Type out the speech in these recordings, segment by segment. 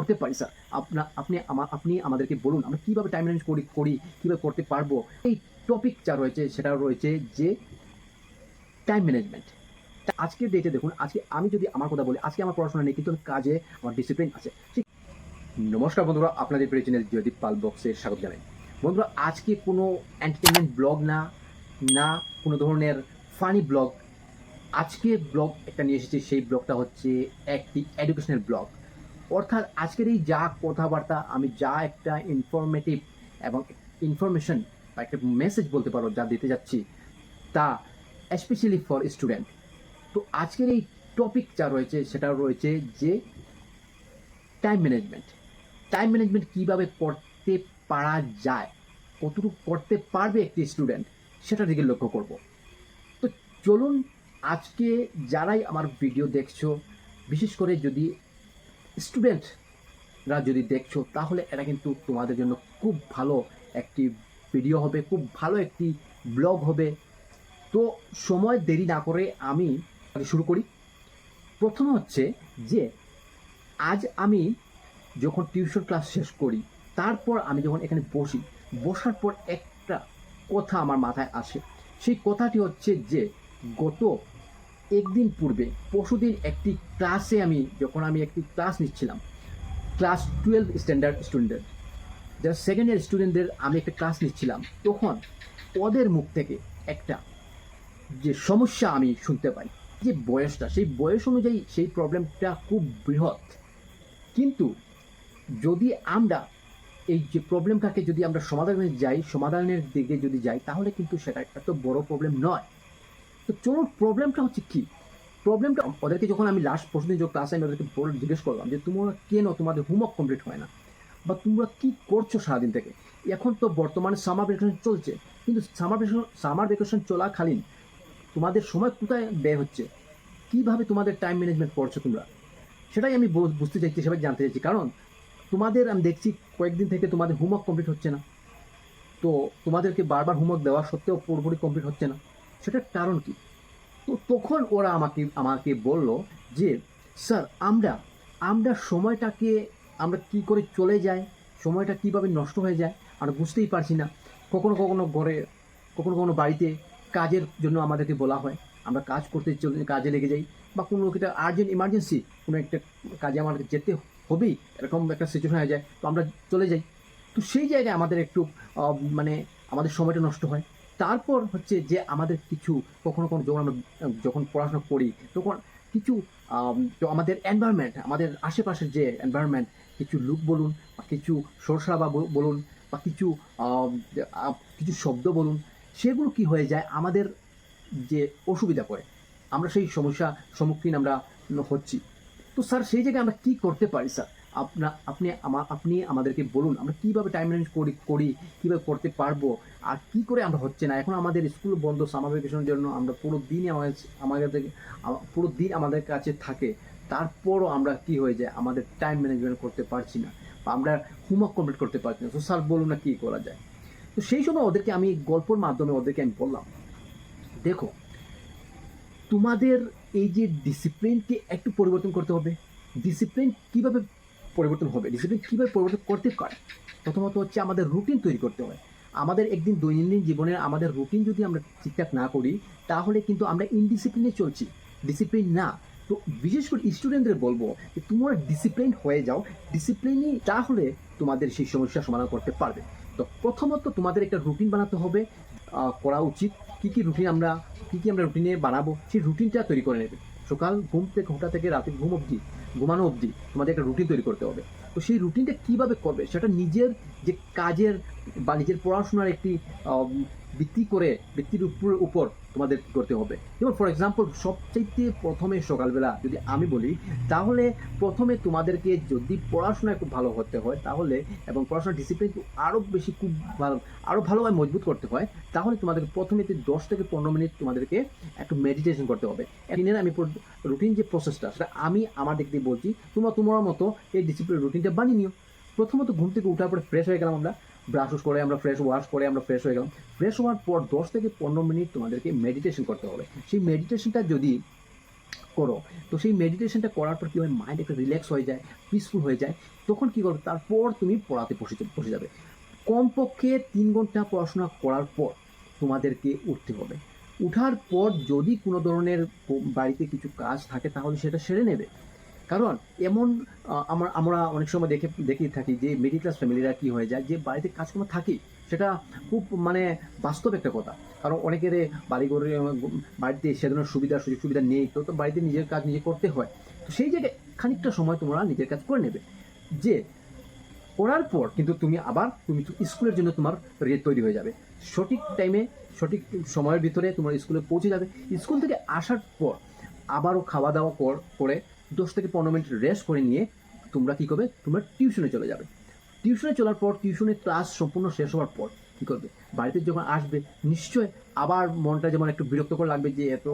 করতে পারি স্যার আপনা, আপনি আমা- আপনি আমাদেরকে বলুন, আমরা কীভাবে টাইম ম্যানেজ করি করি, কীভাবে করতে পারব? এই টপিক যা রয়েছে, সেটা রয়েছে যে টাইম ম্যানেজমেন্ট আজকের ডেটে দেখুন, আজকে আমি যদি আমার কথা বলি, আজকে আমার পড়াশোনা নেই, কিন্তু কাজে আমার ডিসিপ্লিন আছে। ঠিক। নমস্কার বন্ধুরা, আপনাদের প্রিয় চ্যানেল জয়দীপ পাল বক্সে স্বাগত জানাই। বন্ধুরা, আজকে কোনো এন্টারটেনমেন্ট ব্লগ না না কোনো ধরনের ফানি ব্লগ আজকে ব্লগ একটা নিয়ে এসেছি, সেই ব্লগটা হচ্ছে একটি এডুকেশনাল ব্লগ অর্থাৎ আজকের এই যা কথাবার্তা, আমি যা একটা ইনফরমেটিভ এবং ইনফরমেশন বা একটা মেসেজ বলতে পারো যা দিতে যাচ্ছি, তা স্পেশালি ফর স্টুডেন্ট তো আজকের এই টপিক যা রয়েছে, সেটা রয়েছে যে টাইম ম্যানেজমেন্ট টাইম ম্যানেজমেন্ট কীভাবে করতে পারা যায়? কতটুকু করতে পারবে একটি স্টুডেন্ট সেটা দিকে লক্ষ্য করব। তো চলুন আজকে যারাই আমার ভিডিও দেখছ, বিশেষ করে যদি স্টুডেন্টরা যদি দেখছ, তাহলে এটা কিন্তু তোমাদের জন্য খুব ভালো একটি ভিডিও হবে, খুব ভালো একটি ব্লগ হবে। তো সময় দেরি না করে আমি শুরু করি। প্রথম হচ্ছে যে, আজ আমি যখন টিউশন ক্লাস শেষ করি, তারপর আমি যখন এখানে বসি, বসার পর একটা কথা আমার মাথায় আসে। সেই কথাটি হচ্ছে যে, গত একদিন পূর্বে, পরশুদিন একটি ক্লাসে আমি, যখন আমি একটি ক্লাস নিচ্ছিলাম ক্লাস টুয়েলভ স্ট্যান্ডার্ড স্টুডেন্ট যারা সেকেন্ড ইয়ার স্টুডেন্টদের আমি একটা ক্লাস নিচ্ছিলাম, তখন ওদের মুখ থেকে একটা যে সমস্যা আমি শুনতে পাই, যে বয়সটা, সেই বয়স অনুযায়ী সেই প্রবলেমটা খুব বৃহৎ। কিন্তু যদি আমরা এই যে প্রবলেমটাকে যদি আমরা সমাধানে যাই, সমাধানের দিকে যদি যাই, তাহলে কিন্তু সেটা একটা তো বড় প্রবলেম নয়। তো চলুন প্রবলেমটা হচ্ছে কি? প্রবলেমটা ওদেরকে যখন আমি লাস্ট প্রশ্ন যখন ক্লাসে আমি ওদেরকে জিজ্ঞেস করলাম যে, তোমরা কেন তোমাদের হোমওয়ার্ক কমপ্লিট হয় না। বা তোমরা কি করছ সারাদিন থেকে? এখন তো বর্তমানে সামার ভ্যাকেশন চলছে, কিন্তু সামার ভ্যাকেশন সামার ভ্যাকেশন চলাকালীন তোমাদের সময় কোথায় ব্যয় হচ্ছে? কীভাবে তোমাদের টাইম ম্যানেজমেন্ট করছ তোমরা? সেটাই আমি বুঝতে চাইছি, সেটাই জানতে চাইছি। কারণ তোমাদের, আমি দেখছি কয়েকদিন থেকে তোমাদের হোমওয়ার্ক কমপ্লিট হচ্ছে না। তো তোমাদেরকে বারবার হোমওয়ার্ক দেওয়া সত্ত্বেও পুরোপুরি কমপ্লিট হচ্ছে না। সেটার কারণ কি? তো তখন ওরা আমাকে আমাকে বলল যে, স্যার, আমরা আমরা সময়টাকে, আমরা কি করে চলে যাই? সময়টা কীভাবে নষ্ট হয়ে যায়? আমরা বুঝতেই পারছি না। কখনো কখনো ঘরে, কখনো কখনো বাড়িতে কাজের জন্য আমাদেরকে বলা হয়। আমরা কাজ করতে চলে, কাজে লেগে যাই বা কোনো একটা আর্জেন্ট ইমার্জেন্সি কোনো একটা কাজে আমাদের যেতে হবেই, এরকম একটা সিচুয়েশন হয়ে যায়। তো আমরা চলে যাই। তো সেই জায়গায় আমাদের একটু মানে আমাদের সময়টা নষ্ট হয়। তারপর হচ্ছে যে আমাদের কিছু কখনো কখনো যখন আমরা যখন পড়াশোনা করি, তখন কিছু আমাদের এনভায়রনমেন্ট আমাদের আশেপাশের যে এনভায়রনমেন্ট কিছু লুক বলুন বা কিছু সরসা বা বলুন বা কিছু কিছু শব্দ বলুন, সেগুলো কি হয়ে যায়? আমাদের যে অসুবিধা করে আমরা সেই সমস্যা সম্মুখীন আমরা হচ্ছি। তো স্যার, সেই জায়গায় আমরা কি করতে পারি, স্যার? আপনা, আপনি আমা, আপনি আমাদেরকে বলুন, আমরা কীভাবে টাইম ম্যানেজ করি করি, কীভাবে করতে পারব, আর কি করে আমরা হচ্ছে না? এখন আমাদের স্কুল বন্ধ সামার ভ্যাকেশনের জন্য আমরা পুরো দিনই আমাদের আমাদের আমা- পুরো দিন আমাদের কাছে থাকে। তারপরও আমরা কি হয়ে যায়? আমাদের টাইম ম্যানেজমেন্ট করতে পারছি না, বা আমরা হোমওয়ার্ক কমপ্লিট করতে পারছি না। তো স্যার বলুন না কী করা যায়? তো সেই সময় ওদেরকে আমি গল্পর মাধ্যমে ওদেরকে আমি বললাম, দেখো, তোমাদের এই যে ডিসিপ্লিনকে একটু পরিবর্তন করতে হবে। ডিসিপ্লিন কীভাবে পরিবর্তন হবে। ডিসিপ্লিন কীভাবে পরিবর্তন করতে পারে? প্রথমত হচ্ছে আমাদের রুটিন তৈরি করতে হয় আমাদের একদিন দৈনন্দিন জীবনের আমাদের রুটিন যদি আমরা ঠিকঠাক না করি, তাহলে কিন্তু আমরা ইনডিসিপ্লিনে চলছি। ডিসিপ্লিন না। তো বিশেষ করে স্টুডেন্টদের বলব যে, তোমরা ডিসিপ্লিন হয়ে যাও। ডিসিপ্লিনই তাহলে তোমাদের সেই সমস্যার সমাধান করতে পারবে। তো প্রথমত তোমাদের একটা রুটিন বানাতে হবে। করা উচিত। কী কী রুটিন আমরা, কী কী আমরা রুটিনে বানাবো, সেই রুটিনটা তৈরি করে নেবে। সকাল ঘুম থেকে ঘোটা থেকে রাতে ঘুম অবধি, ঘুমানো অবধি তোমাদের একটা রুটিন তৈরি করতে হবে। তো সেই রুটিনটা কীভাবে করবে? সেটা নিজের যে কাজের বা নিজের পড়াশোনার একটি ভিত্তি করে ভিত্তির উপর উপর তোমাদের কি করতে হবে? যেমন ফর এক্সাম্পল সবচাইতে প্রথমে সকালবেলা যদি আমি বলি, তাহলে প্রথমে তোমাদেরকে যদি পড়াশোনায় খুব ভালো হতে হয়, তাহলে এবং পড়াশোনার ডিসিপ্লিন আরও বেশি খুব ভালো আরও ভালোভাবে মজবুত করতে হয়, তাহলে তোমাদেরকে প্রথমে দশ থেকে পনেরো মিনিট তোমাদেরকে একটু মেডিটেশন করতে হবে। একদিনের আমি রুটিন যে প্রসেসটা সেটা আমি আমার দিক দিয়ে বলছি, তোমরা তোমার মতো এই ডিসিপ্লিন রুটিনটা বানিয়ে নিও। প্রথমত ঘুম থেকে উঠার পরে ফ্রেশ হয়ে গেলাম আমরা। ব্রাশ করে আমরা ফ্রেশ ওয়াশ করে আমরা ফ্রেশ হয়ে গেলাম। ফ্রেশ হওয়ার পর দশ থেকে পনেরো মিনিট তোমাদেরকে মেডিটেশন করতে হবে। সেই মেডিটেশনটা যদি করো, তো সেই মেডিটেশনটা করার পর কী হয় মাইন্ড একটা রিল্যাক্স হয়ে যায় পিসফুল হয়ে যায়, তখন কী করবে? তারপর তুমি পড়াতে বসে যাবে। কমপক্ষে তিন ঘণ্টা পড়াশোনা করার পর তোমাদেরকে উঠতে হবে। উঠার পর যদি কোনো ধরনের বাড়িতে কিছু কাজ থাকে, তাহলে সেটা সেরে নেবে। কারণ এমন আমরা আমরা অনেক সময় দেখে দেখে থাকি যে মিডিল ক্লাস ফ্যামিলিরা কি হয়ে যায়, যে বাড়িতে কাজকর্ম থাকে, সেটা খুব মানে বাস্তব একটা কথা। কারণ অনেকের বাড়ি ঘরে বাড়িতে সে ধরনের সুবিধা, সুযোগ সুবিধা নেই, তো তো বাড়িতে নিজের কাজ নিজে করতে হয়। তো সেই জায়গায় খানিকটা সময় তোমরা নিজের কাজ করে নেবে। যে করার পর কিন্তু তুমি আবার, তুমি স্কুলের জন্য তোমার রেট তৈরি হয়ে যাবে। সঠিক টাইমে সঠিক সময়ের ভিতরে তোমার স্কুলে পৌঁছে যাবে। স্কুল থেকে আসার পর, আবারও খাওয়া দাওয়া করে দশ থেকে পনেরো মিনিট রেস্ট করে নিয়ে তোমরা কী করবে? তোমরা টিউশনে চলে যাবে। টিউশনে চলার পর টিউশনের ক্লাস সম্পূর্ণ শেষ হওয়ার পর কী করবে? বাড়িতে যখন আসবে, নিশ্চয় আবার মনটা যেমন একটু বিরক্তকর লাগবে যে, এত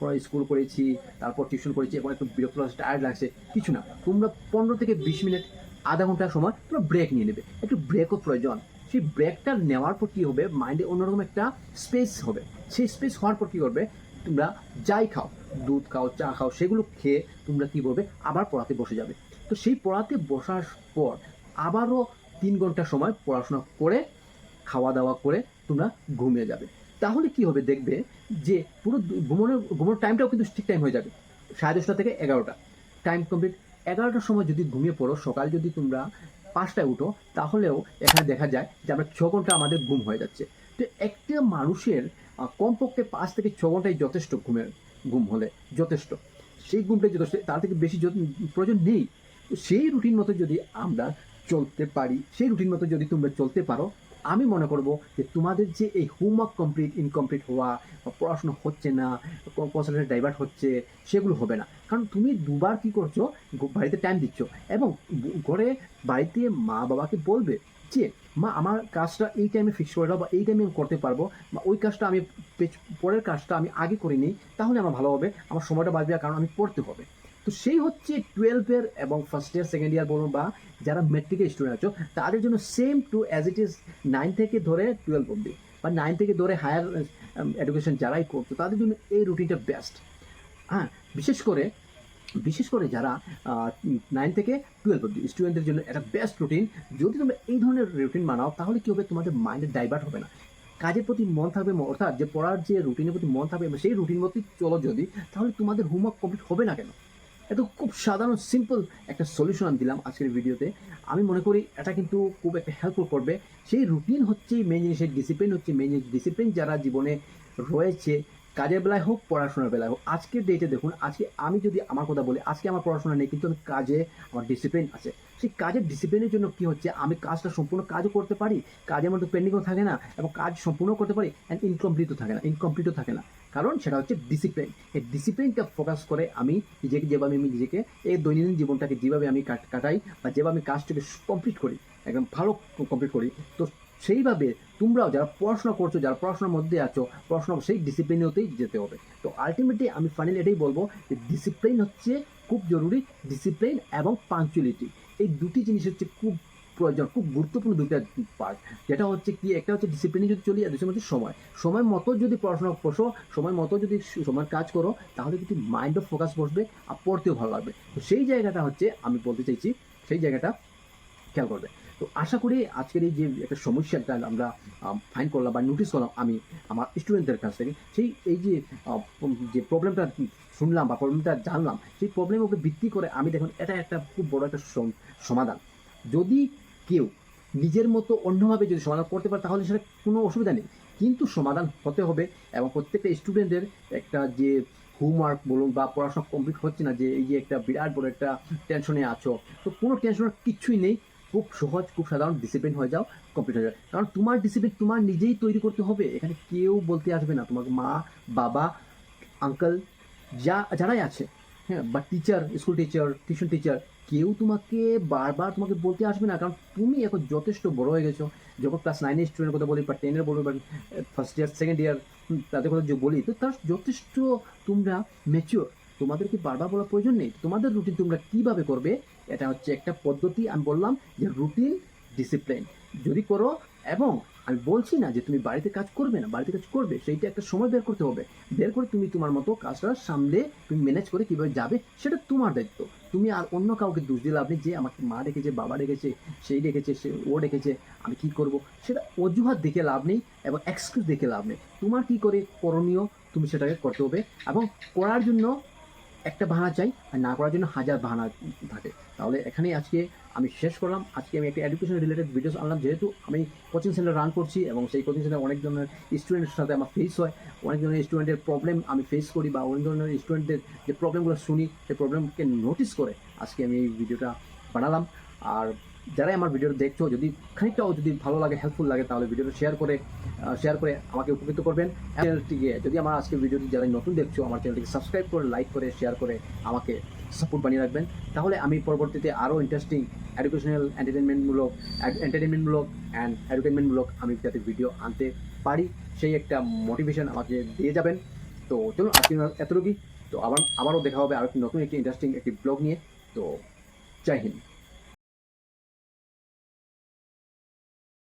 পড়া স্কুল করেছি, তারপর টিউশন করেছি, এখন একটু বিরক্ত লাগছে টায়ার্ড লাগছে, কিছু না। তোমরা পনেরো থেকে বিশ মিনিট, আধা ঘণ্টার সময় তোমরা ব্রেক নিয়ে নেবে। একটু ব্রেকও প্রয়োজন। সেই ব্রেকটা নেওয়ার পর কী হবে? মাইন্ডে অন্যরকম একটা স্পেস হবে। সেই স্পেস হওয়ার পর কী করবে? তোমরা যাই খাও, দুধ খাও, চা খাও, সেগুলো খেয়ে তোমরা কী করবে? আবার পড়াতে বসে যাবে। তো সেই পড়াতে বসার পর আবারও তিন ঘণ্টা সময় পড়াশোনা করে খাওয়া দাওয়া করে তোমরা ঘুমিয়ে যাবে। তাহলে কি হবে দেখবে যে পুরো ঘুমানোর ঘুমানোর টাইমটাও কিন্তু ঠিক টাইম হয়ে যাবে। সাড়ে দশটা থেকে এগারোটা। টাইম কমপ্লিট এগারোটার সময় যদি ঘুমিয়ে পড়ো, সকাল যদি তোমরা পাঁচটায় উঠো, তাহলেও এখানে দেখা যায় যে আমরা ছ ঘণ্টা আমাদের ঘুম হয়ে যাচ্ছে। তো একটা মানুষের কমপক্ষে পাঁচ থেকে ছ ঘন্টাই যথেষ্ট ঘুমের ঘুম হলে, যথেষ্ট। সেই ঘুমটাই যথেষ্ট, তার থেকে বেশি প্রয়োজন নেই। সেই রুটিন মতো যদি আমরা চলতে পারি, সেই রুটিন মতো যদি তোমরা চলতে পারো, আমি মনে করব যে তোমাদের যে এই হোমওয়ার্ক কমপ্লিট ইনকমপ্লিট হওয়া পড়াশোনা হচ্ছে না কনসেন্ট্রেট ডাইভার্ট হচ্ছে, সেগুলো হবে না। কারণ তুমি দুবার কি করছ বাড়িতে টাইম দিচ্ছ এবং ঘরে বাড়িতে মা বাবাকে বলবে যে মা, আমার কাজটা এই টাইমে ফিক্স করে দাও বা এই টাইমে আমি করতে পারব, বা ওই কাজটা আমি পরের কাজটা আমি আগে করে নিই তাহলে আমার ভালো হবে, আমার সময়টা বাঁচবে কারণ আমি পড়তে হবে। তো সেই হচ্ছে টুয়েলভের এবং ফার্স্ট ইয়ার সেকেন্ড ইয়ার বলুন বা যারা মেট্রিকের স্টুডেন্ট আছো, তাদের জন্য same to as it is nine থেকে ধরে টুয়েলভ অব্দি বা নাইন থেকে ধরে হায়ার এডুকেশন যারাই করতো, তাদের জন্য এই রুটিনটা বেস্ট হ্যাঁ বিশেষ করে বিশেষ করে যারা নাইন থেকে টুয়েলভ অব্দি স্টুডেন্টদের জন্য একটা বেস্ট রুটিন যদি তোমরা এই ধরনের রুটিন বানাও, তাহলে কী হবে? তোমাদের মাইন্ডে ডাইভার্ট হবে না। কাজের প্রতি মন থাকবে অর্থাৎ যে পড়ার যে রুটিনের প্রতি মন থাকবে, সেই রুটিন মতোই চলো যদি, তাহলে তোমাদের হোমওয়ার্ক কমপ্লিট হবে না কেন? এত খুব সাধারণ সিম্পল একটা সলিউশন আমি দিলাম আজকের ভিডিওতে আমি মনে করি এটা কিন্তু খুব একটা হেল্পফুল করবে। সেই রুটিন হচ্ছে মেন জিনিস সেই ডিসিপ্লিন হচ্ছে মেন জিনিস ডিসিপ্লিন যারা জীবনে রয়েছে কাজের বেলায় হোক, পড়াশোনার বেলায় হোক, আজকের ডেটে দেখুন, আজকে আমি যদি আমার কথা বলি, আজকে আমার পড়াশোনা নেই, কিন্তু আমি কাজে আমার ডিসিপ্লিন আছে। সেই কাজের ডিসিপ্লিনের জন্য কি হচ্ছে? আমি কাজটা সম্পূর্ণ কাজও করতে পারি, কাজের মধ্যে পেন্ডিংও থাকে না, এবং কাজ সম্পূর্ণ করতে পারি অ্যান্ড ইনকমপ্লিটও থাকে না ইনকমপ্লিটও থাকে না। কারণ সেটা হচ্ছে ডিসিপ্লিন এই ডিসিপ্লিনটা ফোকাস করে আমি নিজেকে যেভাবে আমি নিজেকে, এই দৈনন্দিন জীবনটাকে যেভাবে আমি কাটাই, বা যেভাবে আমি কাজটাকে কমপ্লিট করি একদম ভালো কমপ্লিট করি। তো সেইভাবে তোমরাও যারা পড়াশোনা করছ, যারা পড়াশোনার মধ্যে আছো, পড়াশোনা সেই ডিসিপ্লিনেতেই যেতে হবে। তো আলটিমেটলি আমি ফাইনালি এটাই বলব যে ডিসিপ্লিন হচ্ছে খুব জরুরি ডিসিপ্লিন এবং পাঞ্চুয়ালিটি এই দুটি জিনিস হচ্ছে খুব প্রয়োজন, খুব গুরুত্বপূর্ণ দুটা পার্ট যেটা হচ্ছে কি, একটা হচ্ছে ডিসিপ্লিনে যদি চলি, আর দুটো হচ্ছে সময়। সময় মতো যদি পড়াশোনা বসো সময় মতো যদি সময় কাজ করো, তাহলে কিন্তু মাইন্ডও ফোকাস বসবে আর পড়তেও ভালো লাগবে। তো সেই জায়গাটা হচ্ছে, আমি বলতে চাইছি, সেই জায়গাটা খেয়াল করবে। তো আশা করি আজকের এই যে একটা সমস্যাটা আমরা ফাইন করলাম বা নোটিস করলাম আমি, আমার স্টুডেন্টদের কাছ থেকে, সেই এই যে যে প্রবলেমটা শুনলাম বা প্রবলেমটা জানলাম, সেই প্রবলেমের উপরে ভিত্তি করে আমি দেখুন এটা একটা খুব বড় একটা সমাধান। যদি কেউ নিজের মতো অন্যভাবে যদি সমাধান করতে পারে, তাহলে সেটা কোনো অসুবিধা নেই। কিন্তু সমাধান হতে হবে এবং প্রত্যেকটা স্টুডেন্টের একটা যে হোমওয়ার্ক বলুন বা পড়াশোনা কমপ্লিট হচ্ছে না, যে এই যে একটা বিরাট বড় একটা টেনশনে আছো, তো কোনো টেনশনের কিচ্ছুই নেই। খুব সহজ, খুব সাধারণ ডিসিপ্লিন হয়ে যাও কমপ্লিট হয়ে যাবে কারণ তোমার ডিসিপ্লিন তোমার নিজেই তৈরি করতে হবে। এখানে কেউ বলতে আসবে না। তোমার মা, বাবা আঙ্কেল যা, যারাই আছে হ্যাঁ বা teacher school teacher tuition teacher কেউ তোমাকে বারবার তোমাকে বলতে আসবে না। কারণ তুমি এখন যথেষ্ট বড় হয়ে গেছো। যখন ক্লাস নাইনের স্টুডেন্টের কথা বলি বা টেনের বলব বা ফার্স্ট ইয়ার সেকেন্ড ইয়ার তাদের কথা যে বলি, তো তার যথেষ্ট তোমরা ম্যাচিওর তোমাদেরকে বারবার বলার প্রয়োজন নেই? তোমাদের রুটিন তোমরা কীভাবে করবে? এটা হচ্ছে একটা পদ্ধতি। আমি বললাম যে রুটিন ডিসিপ্লিন যদি করো, এবং আমি বলছি না যে তুমি বাড়িতে কাজ করবে না, বাড়িতে কাজ করবে, সেইটা একটা সময় বের করতে হবে। বের করে তুমি তোমার মতো কাজটা সামলে তুমি ম্যানেজ করে কীভাবে যাবে, সেটা তোমার দায়িত্ব। তুমি আর অন্য কাউকে দোষ দিলে আপনি যে আমাকে মা ডেকেছে, বাবা ডেকেছে, সেই ডেকেছে, সে ও ডেকেছে, আমি কি করব? সেটা অজুহাত দেখে লাভ নেই এবং এক্সকিউজ দেখে লাভ নেই। তোমার কি করে করণীয়, তুমি সেটাকে করতে হবে। এবং করার জন্য একটা বাহানা চাই, আর না করার জন্য হাজার বাহানা থাকে। তাহলে এখানেই আজকে আমি শেষ করলাম। আজকে আমি একটা এডুকেশন রিলেটেড ভিডিওস আনলাম। যেহেতু আমি কোচিং সেন্টার রান করছি এবং সেই কোচিং সেন্টার অনেক ধরনের স্টুডেন্টের সাথে আমার ফেস হয়, অনেক ধরনের স্টুডেন্টের প্রবলেম আমি ফেস করি বা অনেক ধরনের স্টুডেন্টদের যে প্রবলেমগুলো শুনি, সেই প্রবলেমকে নোটিস করে আজকে আমি এই ভিডিওটা বানালাম। আর যারাই আমার ভিডিওটা দেখছ, যদি খানিকটাও যদি ভালো লাগে হেল্পফুল লাগে, তাহলে ভিডিওটা শেয়ার করে শেয়ার করে আমাকে উপকৃত করবেন। চ্যানেলটিকে, যদি আমার আজকে ভিডিওটি যারা নতুন দেখছ, আমার চ্যানেলটিকে সাবস্ক্রাইব করে লাইক করে শেয়ার করে আমাকে সাপোর্ট বানিয়ে রাখবেন। তাহলে আমি পরবর্তীতে আরও ইন্টারেস্টিং এডুকেশনাল এন্টারটেনমেন্টমূলক এন্টারটেনমেন্টমূলক অ্যান্ড এডুকেটমেন্টমূলক আমি যাতে ভিডিও আনতে পারি, সেই একটা মোটিভেশন আমাকে দিয়ে যাবেন। তো চলুন, আজকে এতটুকুই। তো আবার আবারও দেখা হবে আরও একটি নতুন, একটি ইন্টারেস্টিং একটি ব্লগ নিয়ে। তো জয় হিন্দ।